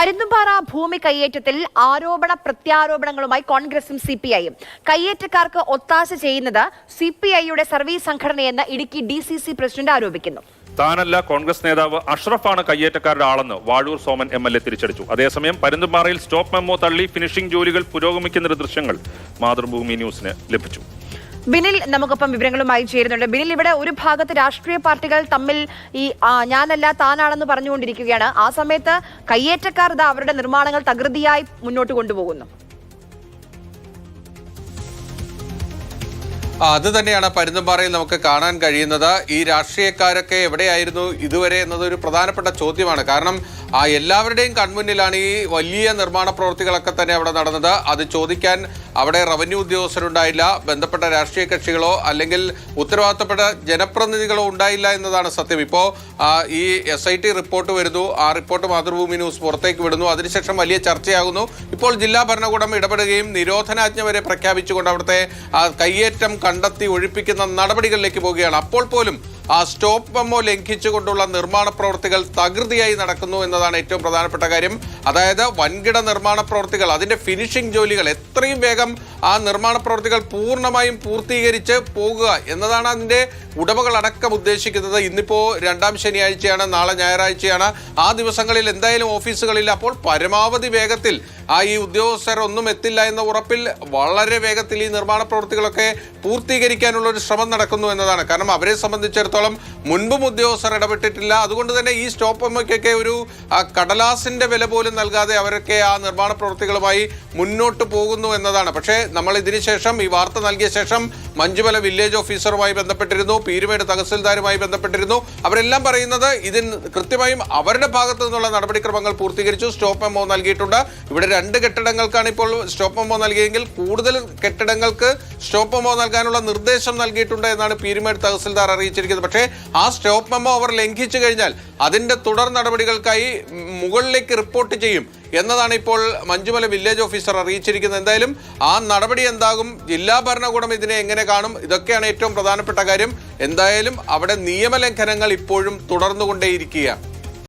പരുന്തുംപാറ ഭൂമി കയ്യേറ്റത്തിൽ ആരോപണ പ്രത്യാരോപണങ്ങളുമായി കോൺഗ്രസും സി പി ഐയും. കയ്യേറ്റക്കാർക്ക് ഒത്താശ ചെയ്യുന്നത് സി പി ഐയുടെ service സംഘടനയെന്ന് Idukki D C C president ആരോപിക്കുന്നു. താനല്ല കോൺഗ്രസ് നേതാവ് അഷ്റഫാണ് കയ്യേറ്റക്കാരുടെ ആളെന്ന് Vazhoor Soman M L A തിരിച്ചടിച്ചു. അതേസമയം പരുന്തുംപാറയിൽ സ്റ്റോപ്പ് മെമ്മോ തള്ളി ഫിനിഷിംഗ് ജോലികൾ പുരോഗമിക്കുന്ന ദൃശ്യങ്ങൾ മാതൃഭൂമി ന്യൂസിന് ലഭിച്ചു. ബിനിൽ നമുക്കൊപ്പം വിവരങ്ങളുമായി ചേരുന്നുണ്ട്. ബിനിൽ ഇവിടെ ഒരു ഭാഗത്ത് രാഷ്ട്രീയ പാർട്ടികൾ തമ്മിൽ ഈ ഞാനല്ല താനാണെന്ന് പറഞ്ഞുകൊണ്ടിരിക്കുകയാണ്. ആ സമയത്ത് കയ്യേറ്റക്കാർ ഇത് അവരുടെ നിർമ്മാണങ്ങൾ തകൃതിയായി മുന്നോട്ട് കൊണ്ടുപോകുന്നു. അത് തന്നെയാണ് പരുന്തുംപാറയിൽ നമുക്ക് കാണാൻ കഴിയുന്നത്. ഈ രാഷ്ട്രീയക്കാരൊക്കെ എവിടെയായിരുന്നു ഇതുവരെ എന്നതൊരു പ്രധാനപ്പെട്ട ചോദ്യമാണ്. കാരണം ആ എല്ലാവരുടെയും കൺമുന്നിലാണ് ഈ വലിയ നിർമ്മാണ പ്രവൃത്തികളൊക്കെ തന്നെ അവിടെ നടന്നത്. അത് ചോദിക്കാൻ അവിടെ റവന്യൂ ഉദ്യോഗസ്ഥരുണ്ടായില്ല ബന്ധപ്പെട്ട രാഷ്ട്രീയ കക്ഷികളോ അല്ലെങ്കിൽ ഉത്തരവാദിത്തപ്പെട്ട ജനപ്രതിനിധികളോ ഉണ്ടായില്ല എന്നതാണ് സത്യം. ഇപ്പോൾ ഈ എസ് ഐ ടി റിപ്പോർട്ട് വരുന്നു ആ റിപ്പോർട്ട് മാതൃഭൂമി ന്യൂസ് പുറത്തേക്ക് വിടുന്നു. അതിനുശേഷം വലിയ ചർച്ചയാകുന്നു. ഇപ്പോൾ ജില്ലാ ഭരണകൂടം ഇടപെടുകയും നിരോധനാജ്ഞ വരെ പ്രഖ്യാപിച്ചുകൊണ്ട് അവിടുത്തെ കയ്യേറ്റം കണ്ടെത്തി ഒഴിപ്പിക്കുന്ന നടപടികളിലേക്ക് പോവുകയാണ്. അപ്പോൾ പോലും ആ സ്റ്റോപ്പ് മെമ്മോ ലംഘിച്ചുകൊണ്ടുള്ള നിർമ്മാണ പ്രവൃത്തികൾ തകൃതിയായി നടക്കുന്നു എന്നതാണ് ഏറ്റവും പ്രധാനപ്പെട്ട കാര്യം. അതായത് വൻകിട നിർമ്മാണ പ്രവൃത്തികൾ അതിന്റെ ഫിനിഷിംഗ് ജോലികൾ എത്രയും വേഗം ആ നിർമ്മാണ പ്രവൃത്തികൾ പൂർണമായും പൂർത്തീകരിച്ച് പോകുക എന്നതാണ് അതിന്റെ ഉടമകളടക്കം ഉദ്ദേശിക്കുന്നത്. ഇന്നിപ്പോൾ രണ്ടാം ശനിയാഴ്ചയാണ് നാളെ ഞായറാഴ്ചയാണ്. ആ ദിവസങ്ങളിൽ എന്തായാലും ഓഫീസുകളിൽ അപ്പോൾ പരമാവധി വേഗത്തിൽ ആ ഈ ഉദ്യോഗസ്ഥർ ഒന്നും എത്തില്ല എന്ന ഉറപ്പിൽ വളരെ വേഗത്തിൽ ഈ നിർമ്മാണ പ്രവൃത്തികളൊക്കെ പൂർത്തീകരിക്കാനുള്ള ഒരു ശ്രമം നടക്കുന്നു എന്നതാണ്. കാരണം അവരെ സംബന്ധിച്ചിടത്തോളം മുൻപും ഉദ്യോഗസ്ഥർ ഇടപെട്ടിട്ടില്ല. അതുകൊണ്ട് തന്നെ ഈ സ്റ്റോപ്പ് എമ്മയ്ക്കൊക്കെ ഒരു കടലാസിന്റെ വില പോലും നൽകാതെ അവരൊക്കെ ആ നിർമ്മാണ പ്രവൃത്തികളുമായി മുന്നോട്ട് പോകുന്നു എന്നതാണ്. പക്ഷേ നമ്മൾ ഇതിനു ശേഷം ഈ വാർത്ത നൽകിയ ശേഷം മഞ്ചുമല വില്ലേജ് ഓഫീസറുമായി ബന്ധപ്പെട്ടിരുന്നു പീരുമേട് തഹസിൽദാരുമായി ബന്ധപ്പെട്ടിരുന്നു. അവരെല്ലാം പറയുന്നത് ഇതിന് കൃത്യമായും അവരുടെ ഭാഗത്തു നിന്നുള്ള നടപടിക്രമങ്ങൾ പൂർത്തീകരിച്ചു. സ്റ്റോപ്പ് മെമ്മോ നൽകിയിട്ടുണ്ട്. ഇവിടെ രണ്ട് കെട്ടിടങ്ങൾക്കാണ് ഇപ്പോൾ സ്റ്റോപ്പ് മെമ്മോ നൽകിയെങ്കിൽ കൂടുതൽ കെട്ടിടങ്ങൾക്ക് സ്റ്റോപ്പ് മെമ്മോ നൽകാനുള്ള നിർദ്ദേശം നൽകിയിട്ടുണ്ട് എന്നാണ് പീരുമേട് തഹസിൽദാർ അറിയിച്ചിരിക്കുന്നത്. പക്ഷേ ആ സ്റ്റോപ്പ് മെമ്മോ അവർ ലംഘിച്ചു കഴിഞ്ഞാൽ അതിന്റെ തുടർ നടപടികൾക്കായി മുകളിലേക്ക് റിപ്പോർട്ട് ചെയ്യും എന്നതാണ് ഇപ്പോൾ മഞ്ജുമല വില്ലേജ് ഓഫീസർ അറിയിച്ചിരിക്കുന്നത്. എന്തായാലും ആ നടപടി എന്താകും ജില്ലാ ഭരണകൂടം ഇതിനെ എങ്ങനെ കാണും ഇതൊക്കെയാണ് ഏറ്റവും പ്രധാനപ്പെട്ട കാര്യം. എന്തായാലും അവിടെ നിയമലംഘനങ്ങൾ ഇപ്പോഴും തുടർന്നുകൊണ്ടേയിരിക്കുകയാണ്.